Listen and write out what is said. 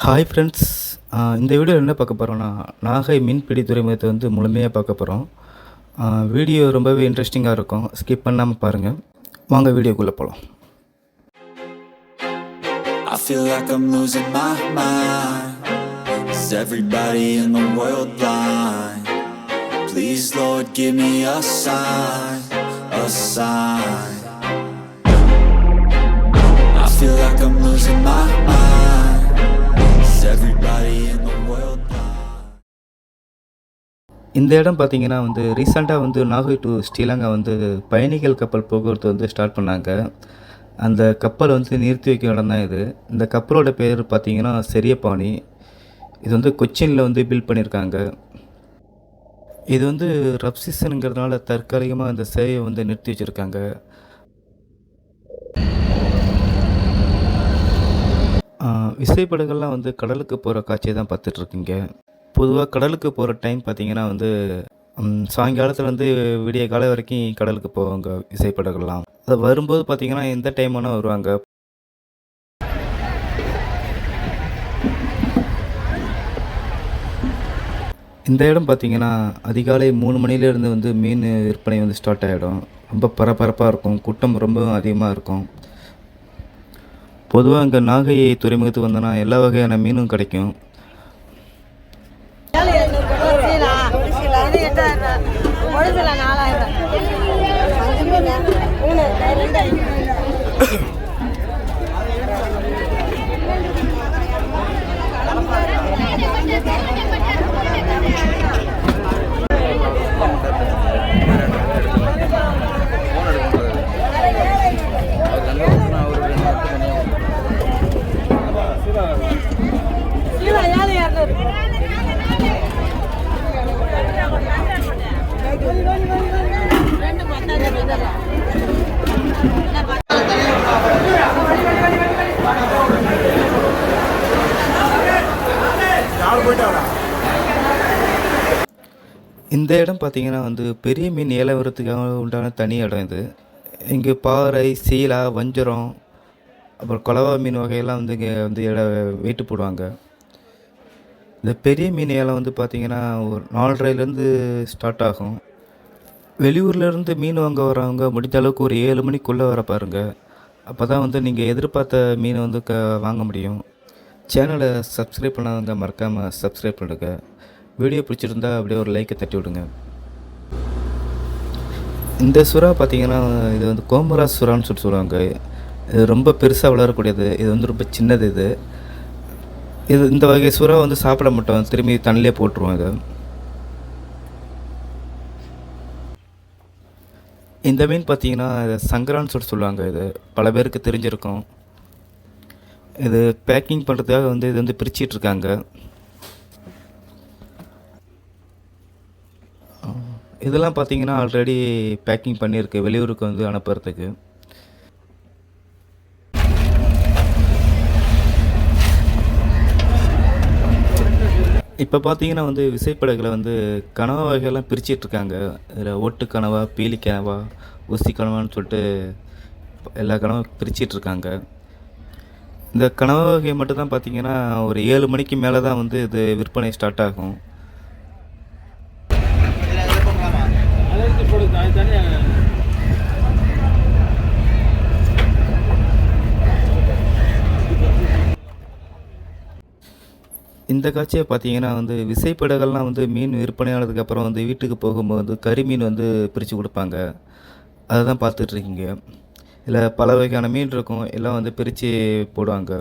Hi friends இந்த வீடியோவில் என்ன பார்க்க போகிறோன்னா நாகை மீன்பிடி துறைமுகத்தை வந்து முழுமையாக பார்க்க போகிறோம் வீடியோ ரொம்பவே இன்ட்ரெஸ்டிங்காக இருக்கும் ஸ்கிப் பண்ணாமல் பாருங்கள் வாங்க வீடியோக்குள்ளே போகலாம் I feel like I'm losing my mind. Is everybody in the world blind? Please, Lord, give me a sign, a sign. இந்த இடம் பார்த்தீங்கன்னா வந்து ரீசெண்டாக வந்து நாகை டு ஸ்ரீலங்கா வந்து பயணிகள் கப்பல் போக்குவரத்து வந்து ஸ்டார்ட் பண்ணாங்க. அந்த கப்பல் வந்து நிறுத்தி வைக்க இடம் தான் இது. இந்த கப்பலோட பேர் பார்த்தீங்கன்னா செரியப்பாணி. இது வந்து கொச்சினில் வந்து பில்ட் பண்ணியிருக்காங்க இது வந்து ரப் சீசனுங்கிறதுனால தற்காலிகமாக இந்த சேவையை வந்து நிறுத்தி வச்சுருக்காங்க. விசைப்படகள்லாம் வந்து கடலுக்கு போகிற காட்சியை தான் பார்த்துட்ருக்கீங்க பொதுவாக கடலுக்கு போகிற டைம் பார்த்தீங்கன்னா வந்து சாயங்காலத்துலேருந்து சாயங்காலத்தில் வந்து விடிய காலை வரைக்கும் கடலுக்கு போவாங்க விசைப்படகள்லாம் அது வரும்போது பார்த்தீங்கன்னா எந்த டைம் வேணால் வருவாங்க. இந்த இடம் பார்த்தீங்கன்னா அதிகாலை மூணு மணிலேருந்து வந்து மீன் விற்பனை வந்து ஸ்டார்ட் ஆகிடும் ரொம்ப பரபரப்பாக இருக்கும். கூட்டம் ரொம்ப அதிகமாக இருக்கும். பொதுவாக இங்கே நாகை துறைமுகத்துக்கு வந்தோன்னா எல்லா வகையான மீனும் கிடைக்கும் ஒரு சில இது எட்டாயிரம் ஒரு சில இந்த இடம் பார்த்தீங்கன்னா வந்து பெரிய மீன் ஏலம் உண்டான தனி இடம் இது. இங்கே பாறை சீலா வஞ்சரம் அப்புறம் குலவா மீன் வகையெல்லாம் வந்து இங்கே வந்து இட வெயிட்டு போடுவாங்க. இந்த பெரிய மீன் ஏலம் வந்து பார்த்திங்கன்னா ஒரு நாலரைலேருந்து ஸ்டார்ட் ஆகும். வெளியூர்லேருந்து மீன் வாங்க வரவங்க முடிஞ்ச அளவுக்கு ஒரு ஏழு மணிக்குள்ளே வர பாருங்கள் அப்போ தான் வந்து நீங்கள் எதிர்பார்த்த மீனை வந்து க வாங்க முடியும். சேனலை சப்ஸ்கிரைப் பண்ணாதவங்க மறக்காமல் சப்ஸ்கிரைப் பண்ணுங்க. வீடியோ பிடிச்சிருந்தா அப்படியே ஒரு லைக்கை தட்டி விடுங்க. இந்த சுறா பார்த்தீங்கன்னா இது வந்து கோமரா சுறான்னு சொல்லிட்டு சொல்லுவாங்க. இது ரொம்ப பெருசாக வளரக்கூடியது. இது வந்து ரொம்ப சின்னது இது. இது இந்த வகை சுறா வந்து சாப்பிட மாட்டோம். திரும்பி தண்ணிலே போட்டுருவோம் இதை. இந்த மீன் பார்த்தீங்கன்னா இது சங்கரான்னு சொல்லிட்டு சொல்லுவாங்க. இது பல பேருக்கு தெரிஞ்சிருக்கும். இது பேக்கிங் பண்ணுறதுக்காக வந்து இது வந்து பிரிச்சிட்டு இருக்காங்க. இதெல்லாம் பார்த்தீங்கன்னா ஆல்ரெடி பேக்கிங் பண்ணியிருக்கு. வெளியூருக்கு வந்து அனுப்புறதுக்கு. இப்போ பார்த்தீங்கன்னா வந்து விசைப்படகுல வந்து கனவா வகையெல்லாம் பிரிச்சிட்டு இருக்காங்க. இதில் ஓட்டு கனவா பீலி கனவா ஊசி கனவான்னு சொல்லிட்டு எல்லா கனவும் பிரிச்சிட்டு இருக்காங்க. இந்த கனவா வகை மட்டும் தான் பார்த்தீங்கன்னா ஒரு ஏழு மணிக்கு மேலே தான் வந்து இது விற்பனை ஸ்டார்ட் ஆகும். இந்த காட்சியை பார்த்தீங்கன்னா வந்து விசைப்படகள்லாம் வந்து மீன் விற்பனையானதுக்கு அப்புறம் வந்து வீட்டுக்கு போகும்போது கறி மீன் வந்து பிரித்து கொடுப்பாங்க. அதை தான் பார்த்துட்ருக்கீங்க இதில் பல வகையான மீன் இருக்கும். எல்லாம் வந்து பிரித்து போடுவாங்க.